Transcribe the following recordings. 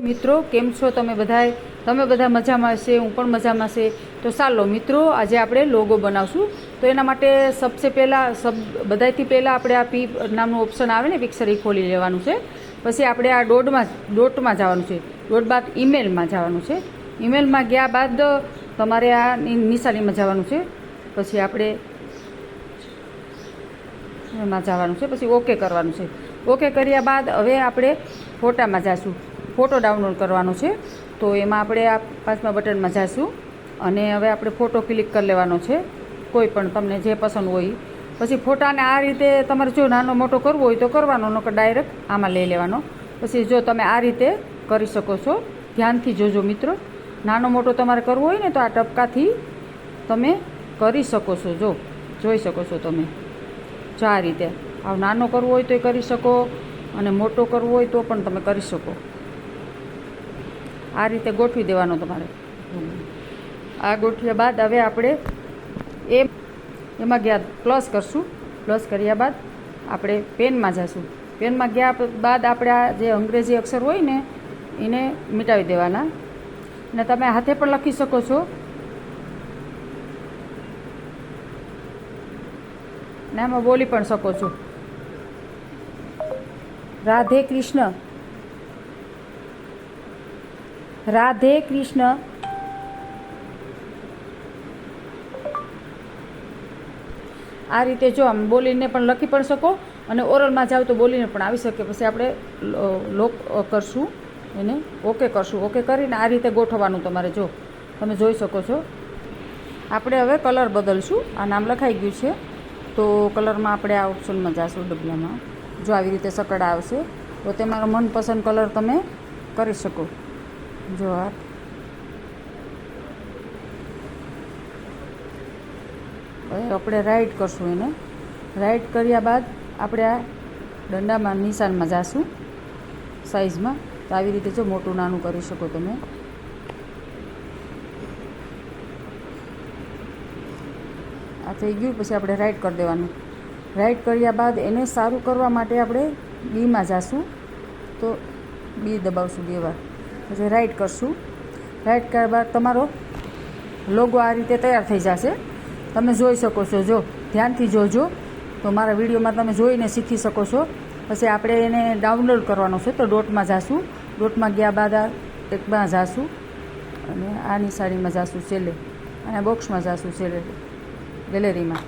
મિત્રો, કેમ છો તમે બધાય? તમે બધા મજામાં હશે, હું પણ મજામાં છે. તો ચાલો મિત્રો, આજે આપણે લોગો બનાવશું. તો એના માટે સબસે પહેલાં, સબ બધાથી પહેલાં આપણે આ પી નામનું ઓપ્શન આવે ને પિક્ચર એ ખોલી લેવાનું છે. પછી આપણે આ ડોટમાં ડોટમાં જવાનું છે. ડોટ બાદ ઈમેલમાં જવાનું છે. ઈમેલમાં ગયા બાદ તમારે આ નિશાનીમાં જવાનું છે. પછી આપણે એમાં જવાનું છે. પછી ઓકે કરવાનું છે. ઓકે કર્યા બાદ હવે આપણે ફોટામાં જઈશું ફોટો ડાઉનલોડ કરવાનો છે. તો એમાં આપણે આ પાંચમા બટનમાં જઈશું અને હવે આપણે ફોટો ક્લિક કરી લેવાનો છે. કોઈ પણ તમને જે પસંદ હોય. પછી ફોટાને આ રીતે તમારે જો નાનો મોટો કરવો હોય તો કરવાનો, નકર ડાયરેક્ટ આમાં લઈ લેવાનો. પછી જો તમે આ રીતે કરી શકો છો, ધ્યાનથી જોજો મિત્રો. નાનો મોટો તમારે કરવો હોય ને તો આ ટપકાથી તમે કરી શકો છો. જો, જોઈ શકો છો તમે. જો આ રીતે. આવ નાનો કરવો હોય તોય કરી શકો અને મોટો કરવો હોય તો પણ તમે કરી શકો. આ રીતે ગોઠવી દેવાનો તમારે. આ ગોઠવ્યા બાદ હવે આપણે એ એમાં ગયા પ્લસ કરશું. પ્લસ કર્યા બાદ આપણે પેનમાં જઈશું પેનમાં ગયા બાદ આપણે આ જે અંગ્રેજી અક્ષર હોય ને, એને મિટાવી દેવાના. ને તમે હાથે પણ લખી શકો છો. ને આમાં બોલી પણ શકો છો. રાધે કૃષ્ણ. રાધે કૃષ્ણ. આ રીતે જો આમ બોલીને પણ લખી પણ શકો અને ઓરલમાં જાવ તો બોલીને પણ આવી શકે. પછી આપણે લોક કરશું, એને ઓકે કરશું. ઓકે કરીને આ રીતે ગોઠવવાનું તમારે જો. તમે જોઈ શકો છો. આપણે હવે કલર બદલશું. આ નામ લખાઈ ગયું છે. તો કલરમાં આપણે આ ઓપ્શનમાં જાશું ડબલામાં. જો આવી રીતે સકડા આવશે, તો તમારો મનપસંદ કલર તમે કરી શકો. જો આ. આપણે રાઈટ કરશું એને. રાઈટ કર્યા બાદ આપણે આ દંડામાં નિશાનમાં જાશું સાઈઝમાં તો આવી રીતે જો મોટું નાનું કરી શકો તમે. આ થઈ ગયું, પછી આપણે રાઈટ કરી દેવાનું. રાઈટ કર્યા બાદ એને સારું કરવા માટે આપણે બીમાં જાશું. તો બી દબાવશું બે વાર. પછી રાઈટ કરશું. રાઈટ કર્યા બાદ તમારો લોગો આ રીતે તૈયાર થઈ જશે. તમે જોઈ શકો છો. જો ધ્યાનથી જોજો, તો મારા વિડીયોમાં તમે જોઈને શીખી શકો છો. પછી આપણે એને ડાઉનલોડ કરવાનો છે, તો ડોટમાં જાશું. ડોટમાં ગયા બાદ આ એકમાં જાશું. અને આ નિશાળીમાં જાશું છેલ્લે. અને બોક્સમાં જાશું છેલ્લે. ગેલેરીમાં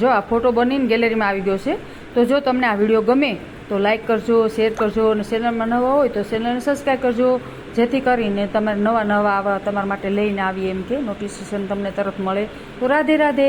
જો આ ફોટો બનીને ગેલેરીમાં આવી ગયો છે, તો જો તમને આ વીડિયો ગમે તો લાઈક કરજો શેર કરજો અને ચેનલમાં નવા હોય તો ચેનલને સબસ્ક્રાઈબ કરજો. જેથી કરીને તમારે નવા નવા આવા તમારા માટે લઈને આવીએ એમ કે નોટિફિકેશન તમને તરત મળે. તો રાધે રાધે